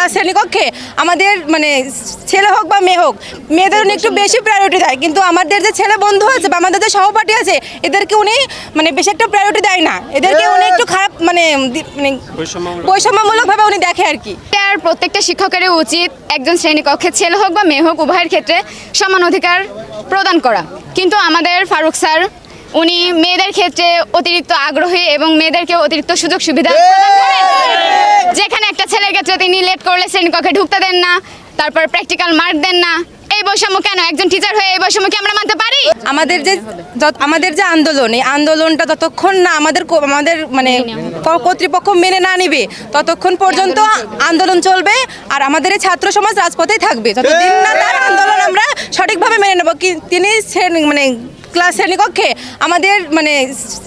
Class শ্রেণীকক্ষে আমাদের মানে ছেলে হোক বা মেয়ে হোক মেয়েদের উনি একটু বেশি প্রায়োরিটি দেয়। কিন্তু আমাদের যে ছেলে বন্ধু আছে বা আমাদের যে সহপাঠী আছে এদেরকে উনি মানে বেশি একটা প্রায়োরিটি দেয় না। এদেরকে উনি একটু খারাপ মানে মানে বৈষম্যমূলকভাবে উনি দেখে আর কি। আর প্রত্যেকটা শিক্ষকেরই উচিত একজন শ্রেণীকক্ষে ছেলে হোক বা মেয়ে হোক উভয়ের ক্ষেত্রে সমান অধিকার প্রদান করা। কিন্তু আমাদের ফারুক স্যার উনি মেয়েদের ক্ষেত্রে অতিরিক্ত আগ্রহী এবং মেয়েদেরকে অতিরিক্ত সুযোগ সুবিধা প্রদান করেন। যেখানে একটা ছেলের ক্ষেত্রে তিনি লেট করলে শ্রেণীকক্ষে ঢুকতে দেন না, তারপর প্র্যাকটিক্যাল মার্ক দেন না। এই বৈষম্য কেন? একজন টিচার হয়ে এই বৈষম্য কি আমরা মানতে পারি? আমাদের যে আমাদের যে আন্দোলন, এই আন্দোলনটা ততক্ষণ না আমাদের আমাদের মানে কর্তৃপক্ষ মেনে না নিবে, ততক্ষণ পর্যন্ত আন্দোলন চলবে আর আমাদের এই ছাত্র সমাজ রাজপথেই থাকবে। যতদিন না তার আন্দোলন আমরা সঠিকভাবে মেনে নেব তিনি মানে ক্লাস শ্রেণীকক্ষে আমাদের মানে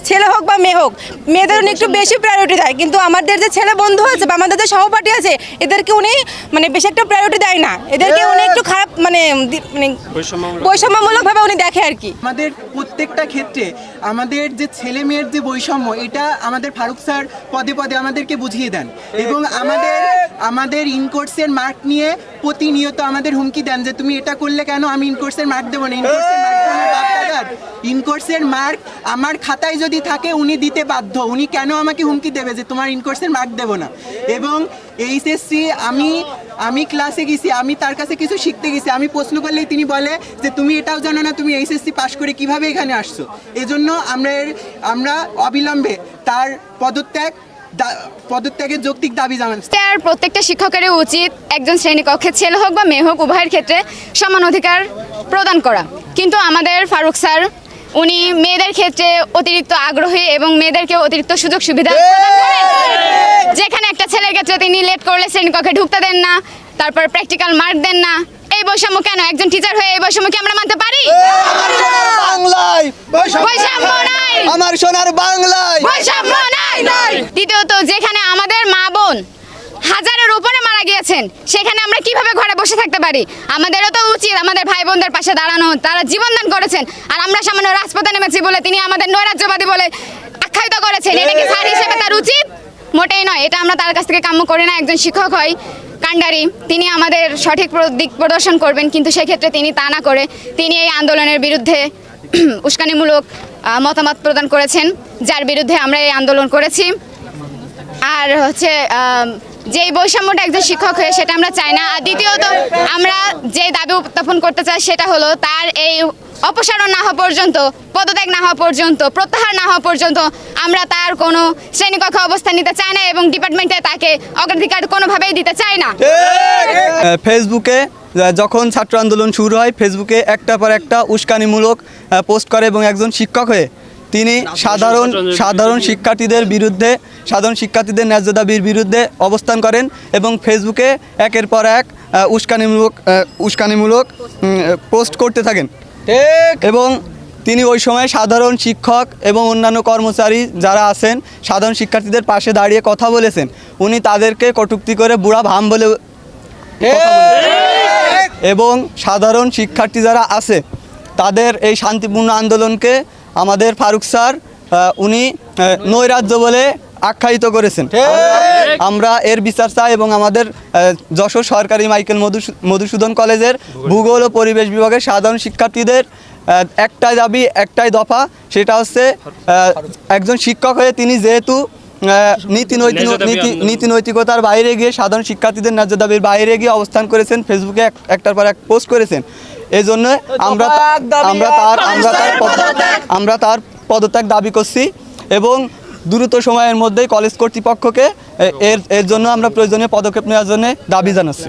ছেলে হোক বা মেয়ে হোক মেয়েদের উনি একটু বেশি প্রায়োরিটি দেয়। কিন্তু আমাদের যে ছেলে বন্ধু আছে বা আমাদের যে সহপাঠী আছে এদেরকে উনি মানে বেশি একটা প্রায়োরিটি দেয় না। এদেরকে উনি একটু খারাপ মানে মানে বৈষম্যমূলকভাবে উনি দেখে আর কি। আমাদের প্রত্যেকটা ক্ষেত্রে আমাদের যে ছেলে মেয়ের যে বৈষম্য এটা আমাদের ফারুক স্যার পদে পদে আমাদেরকে বুঝিয়ে দেন। এবং আমাদের আমাদের ইনকোর্সের মার্ক নিয়ে প্রতিনিয়ত আমাদের হুমকি দেন যে তুমি এটা করলে কেন? আমি ইনকোর্সের মার্ক দেবো না ইনকোর্সের মার্ক দাদার ইনকোর্সের মার্ক আমার খাতায় যদি থাকে, উনি দিতে বাধ্য। উনি কেন আমাকে হুমকি দেবে যে তোমার ইনকোর্সের মার্ক দেব না? এবং এইচএসসি আমি আমি ক্লাসে গেছি, আমি তার কাছে কিছু শিখতে গেছি। আমি প্রশ্ন করলেই তিনি বলে যে, তুমি এটাও জানো না, তুমি এইচএসসি পাশ করে কীভাবে এখানে আসছো? এজন্য আমরা আমরা অবিলম্বে তার পদত্যাগ পদত্যাগের যৌক্তিক দাবি আর প্রত্যেকটা শিক্ষকেরই উচিত একজন শ্রেণীকক্ষে ছেলে হোক বা মেয়ে হোক, উভয়ের ক্ষেত্রে সমান অধিকার প্রদান করা। কিন্তু আমাদের ফারুক স্যার উনি মেয়েদের ক্ষেত্রে অতিরিক্ত আগ্রহী এবং মেয়েদেরকে অতিরিক্ত সুযোগ সুবিধা যেখানে একটা ছেলের ক্ষেত্রে তিনি লেট করলে শ্রেণীকক্ষে ঢুকতে দেন না তারপর প্র্যাকটিক্যাল মার্ক দেন না। এই বৈষম্য কেন? একজন টিচার হয়ে এই বৈষম্য কি আমরা মানতে পারি? বাংলায়। বৈষম্য নাই। আমার সোনার বাংলায়। বৈষম্য নাই। দ্বিতীয়ত যেখানে আমাদের মা বোন হাজারের উপরে মারা গিয়েছেন, সেখানে আমরা কীভাবে ঘরে বসে থাকতে পারি? আমাদেরও তো উচিত আমাদের ভাই বোনদের পাশে দাঁড়ানো, তারা জীবনদান করেছেন, আর আমরা সামান্য রাজপথে নেমেছি বলে তিনি আমাদের নৈরাজ্যবাদী বলে আখ্যায়িত করেছেন। এটা কি স্যার হিসেবে তার উচিত? মোটেই নয়, এটা আমরা তার কাছ থেকে কাম্য করি না, একজন শিক্ষক হয় কাণ্ডারি। তিনি আমাদের সঠিক দিক প্রদর্শন করবেন, কিন্তু সেক্ষেত্রে তিনি তা না করে তিনি এই আন্দোলনের বিরুদ্ধে উস্কানিমূলক মতামত প্রদান করেছেন, যার বিরুদ্ধে আমরা এই আন্দোলন করেছি। আর হচ্ছে যেই বৈষম্যটা একজন শিক্ষক হয়ে সেটা আমরা চাই না। আর দ্বিতীয়ত, আমরা যে দাবি উত্থাপন করতে চাই সেটা হলো তার এই অপসারণ না হওয়া পর্যন্ত, পদত্যাগ না হওয়া পর্যন্ত, প্রত্যাহার না হওয়া পর্যন্ত আমরা তার কোনো শ্রেণীকক্ষে অবস্থান নিতে চাই না এবং ডিপার্টমেন্টে তাকে অগ্রাধিকার কোনোভাবেই দিতে চাই না। ফেসবুকে যখন ছাত্র আন্দোলন শুরু হয়, ফেসবুকে একটা পর একটা উস্কানিমূলক পোস্ট করে এবং একজন শিক্ষক হয়ে তিনি সাধারণ সাধারণ শিক্ষার্থীদের বিরুদ্ধে সাধারণ শিক্ষার্থীদের ন্যায্য দাবির বিরুদ্ধে অবস্থান করেন এবং ফেসবুকে একের পর এক উস্কানিমূলক উস্কানিমূলক পোস্ট করতে থাকেন। এবং তিনি ওই সময় সাধারণ শিক্ষক এবং অন্যান্য কর্মচারী যারা আছেন সাধারণ শিক্ষার্থীদের পাশে দাঁড়িয়ে কথা বলেছেন। উনি তাদেরকে কটূক্তি করে বুড়া ভাম বলে এবং সাধারণ শিক্ষার্থী যারা আছে তাদের এই শান্তিপূর্ণ আন্দোলনকে আমাদের ফারুক স্যার উনি নৈরাজ্য বলে আখ্যায়িত করেছেন। আমরা এর বিচার চাই এবং আমাদের যশোর সরকারি মাইকেল মধুসূ- মধুসূদন কলেজের ভূগোল ও পরিবেশ বিভাগের সাধারণ শিক্ষার্থীদের একটাই দাবি একটাই দফা সেটা হচ্ছে একজন শিক্ষক হয়ে তিনি যেহেতু নীতি নৈতিক নীতি নীতি নৈতিকতার বাইরে গিয়ে সাধারণ শিক্ষার্থীদের ন্যায্য দাবির বাইরে গিয়ে অবস্থান করেছেন ফেসবুকে এক- একটার পর এক পোস্ট করেছেন। এই জন্য আমরা আমরা তার আমরা তার আমরা তার পদত্যাগ দাবি করছি এবং দ্রুত সময়ের মধ্যেই কলেজ কর্তৃপক্ষকে এর এর জন্য আমরা প্রয়োজনীয় পদক্ষেপ নেওয়ার জন্য দাবি জানাচ্ছি।